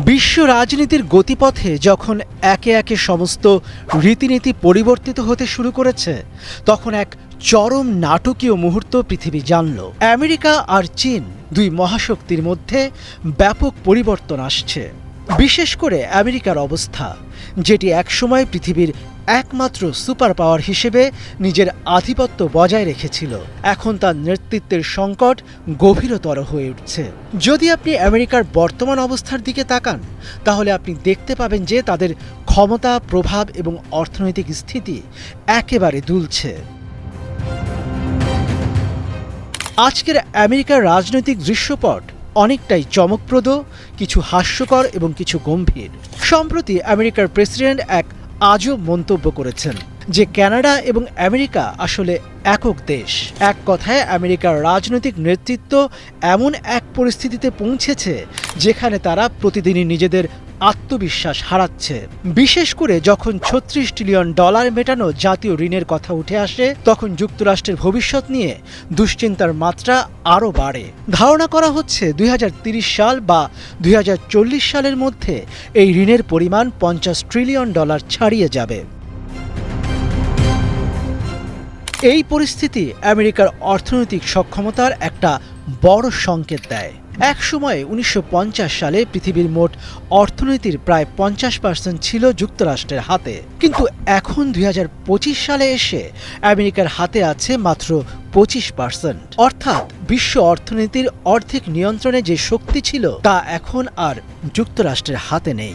বিশ্ব রাজনীতির গতিপথে যখন একে একে সমস্ত রীতিনীতি পরিবর্তিত হতে শুরু করেছে, তখন এক চরম নাটকীয় মুহূর্ত পৃথিবী জানল। আমেরিকা আর চীন দুই মহাশক্তির মধ্যে ব্যাপক পরিবর্তন আসছে। বিশেষ করে আমেরিকার অবস্থা, যেটি একসময় পৃথিবীর একমাত্র সুপার পাওয়ার হিসেবে নিজের আধিপত্য বজায় রেখেছিল। এখন তার নেতৃত্বের সংকট গভীরতর হয়ে উঠছে। যদি আপনি আমেরিকার বর্তমান অবস্থার দিকে তাকান, তাহলে আপনি দেখতে পাবেন যে তাদের ক্ষমতা, প্রভাব এবং অর্থনৈতিক স্থিতি একেবারে দুলছে। আজকের আমেরিকার রাজনৈতিক দৃশ্যপট অনেকটাই চমকপ্রদ, কিছু হাস্যকর এবং কিছু গম্ভীর। সম্প্রতি আমেরিকার প্রেসিডেন্ট এক আজব মন্তব্য করেছেন যে ক্যানাডা এবং আমেরিকা আসলে একক দেশ। এক কথায় আমেরিকার রাজনৈতিক নেতৃত্ব এমন এক পরিস্থিতিতে পৌঁছেছে যেখানে তারা প্রতিদিনই নিজেদের আত্মবিশ্বাস হারাচ্ছে। বিশেষ করে যখন ছত্রিশ ট্রিলিয়ন ডলার মেটানো জাতীয় ঋণের কথা উঠে আসে, তখন যুক্তরাষ্ট্রের ভবিষ্যৎ নিয়ে দুশ্চিন্তার মাত্রা আরও বাড়ে। ধারণা করা হচ্ছে দুই সাল বা দুই হাজার চল্লিশ সালের মধ্যে এই ঋণের পরিমাণ পঞ্চাশ ট্রিলিয়ন ডলার ছাড়িয়ে যাবে। এই পরিস্থিতি আমেরিকার অর্থনৈতিক সক্ষমতার একটা বড় সংকেত দেয়। এক সময়ে উনিশশো পঞ্চাশ সালে পৃথিবীর মোট অর্থনীতির প্রায় পঞ্চাশ পার্সেন্ট ছিল যুক্তরাষ্ট্রের হাতে। কিন্তু এখন দুই হাজার পঁচিশ সালে এসে আমেরিকার হাতে আছে মাত্র পঁচিশ পার্সেন্ট। অর্থাৎ বিশ্ব অর্থনীতির অর্ধেক নিয়ন্ত্রণে যে শক্তি ছিল তা এখন আর যুক্তরাষ্ট্রের হাতে নেই।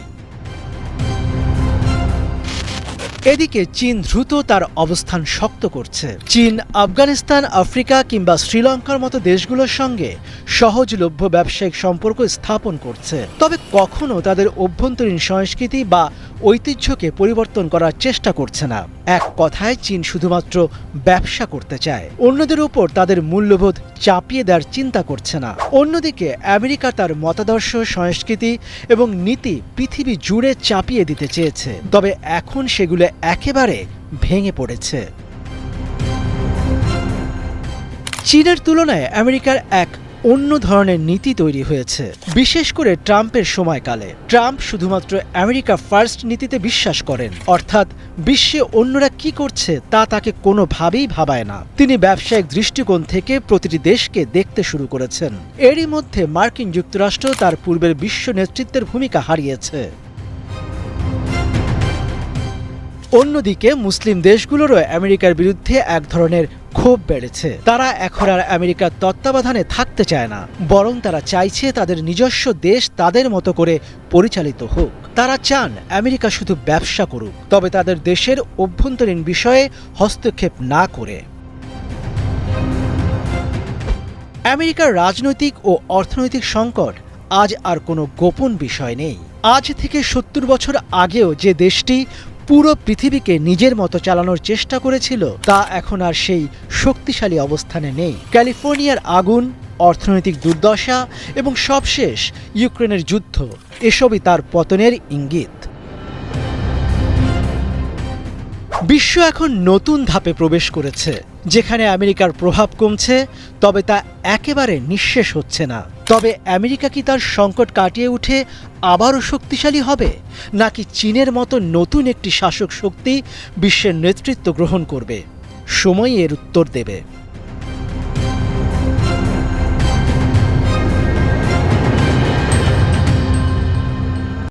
এদিকে চীন দ্রুত তার অবস্থান শক্ত করছে। চীন, আফগানিস্তান, আফ্রিকা কিংবা শ্রীলঙ্কার মতো দেশগুলোর সঙ্গে সহজলভ্য ব্যবসায়িক সম্পর্ক স্থাপন করছে। তবে কখনো তাদের অভ্যন্তরীণ সংস্কৃতি বা ঐতিহ্যকে পরিবর্তন করার চেষ্টা করছে না। এক কথায় চীন শুধুমাত্র ব্যবসা করতে চায়। অন্যদের উপর তাদের মূল্যবোধ চাপিয়ে দেওয়ার চিন্তা করছে না। অন্যদিকে আমেরিকা তার মতাদর্শ, সংস্কৃতি এবং নীতি পৃথিবী জুড়ে চাপিয়ে দিতে চেয়েছে। তবে এখন সেগুলো একেবারে ভেঙে পড়েছে। চীনের তুলনায় আমেরিকার এক অন্য ধরনের নীতি তৈরি হয়েছে। বিশেষ করে ট্রাম্পের সময়কালে। ট্রাম্প শুধুমাত্র আমেরিকা ফার্স্ট নীতিতে বিশ্বাস করেন। অর্থাৎ বিশ্বে অন্যরা কি করছে তা তাকে কোনোভাবেই ভাবায় না। তিনি ব্যবসায়িক দৃষ্টিকোণ থেকে প্রতিটি দেশকে দেখতে শুরু করেছেন। এরই মধ্যে মার্কিন যুক্তরাষ্ট্র তার পূর্বের বিশ্ব নেতৃত্বের ভূমিকা হারিয়েছে। অন্যদিকে মুসলিম দেশগুলোরও আমেরিকার বিরুদ্ধে এক ধরনের ক্ষোভ বেড়েছে। তারা এখন আর আমেরিকার তত্ত্বাবধানে থাকতে চায় না, বরং তারা চাইছে তাদের নিজস্ব দেশ তাদের মতো করে পরিচালিত হোক। তারা চান আমেরিকা শুধু ব্যবসা করুক, তবে তাদের দেশের অভ্যন্তরীণ বিষয়ে হস্তক্ষেপ না করে। আমেরিকার রাজনৈতিক ও অর্থনৈতিক সংকট আজ আর কোনো গোপন বিষয় নেই। আজ থেকে সত্তর বছর আগেও যে দেশটি পুরো পৃথিবীকে নিজের মতো চালানোর চেষ্টা করেছিল, তা এখন আর সেই শক্তিশালী অবস্থানে নেই। ক্যালিফোর্নিয়ার আগুন, অর্থনৈতিক দুর্দশা এবং সবশেষ ইউক্রেনের যুদ্ধ, এসবই তার পতনের ইঙ্গিত। বিশ্ব এখন নতুন ধাপে প্রবেশ করেছে। যেখানে আমেরিকার প্রভাব কমছে, তবে তা একেবারে নিঃশেষ হচ্ছে না। তবে আমেরিকা কি তার সংকট কাটিয়ে উঠে আবারও শক্তিশালী হবে, নাকি চীনের মতো নতুন একটি শাসক শক্তি বিশ্বের নেতৃত্ব গ্রহণ করবে? সময় এর উত্তর দেবে।